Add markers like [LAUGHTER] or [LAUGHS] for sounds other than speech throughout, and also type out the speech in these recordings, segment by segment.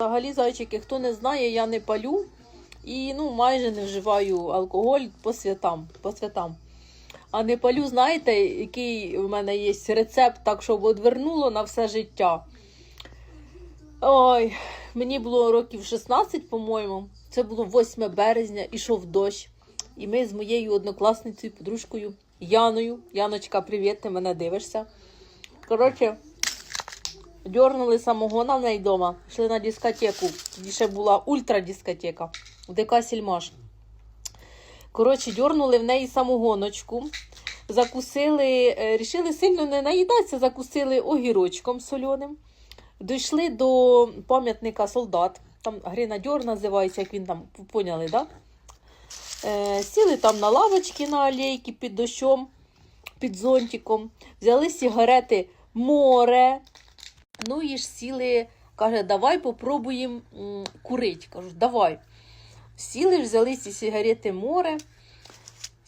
Взагалі, зайчики, хто не знає, я не палю і ну, майже не вживаю алкоголь по святам. По святам. А не палю, знаєте, який в мене є рецепт, так щоб одвернуло на все життя. Ой, мені було років 16, по-моєму. Це було 8 березня, ішов дощ. І ми з моєю однокласницею, подружкою Яною. Яночка, привіт, ти мене дивишся. Коротше, дьорнули самогона в неї вдома, йшли на дискотеку. Тоді ще була ультрадискотека в ДК Сільмаш. Коротше, дьорнули в неї самогоночку, закусили, е, рішили сильно не наїдатися, закусили огірочком соленим. Дійшли до пам'ятника солдат. Там гренадьор називається, як він там поняли, да? Е, сіли там на лавочки на алейки під дощом, під зонтиком, взяли сигарети море. Ну і ж сіли, каже, давай попробуємо м, курить. Кажу, давай. Сіли ж, взяли ці сигарети море,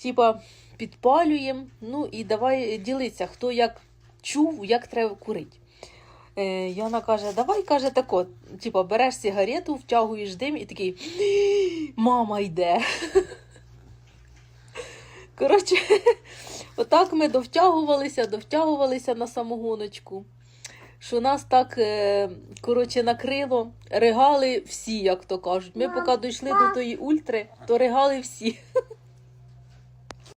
типа підпалюємо. Ну і давай ділитися, хто як чув, як треба курити. Е, Яна каже, давай каже тако, типа, береш сигарету, втягуєш дим і такий мама йде. [LAUGHS] Коротше, [LAUGHS] отак ми довтягувалися, довтягувалися на самогоночку. Що нас так е, коротше, накрило, ригали всі, як то кажуть. Ми поки дійшли до тої ультри, то ригали всі.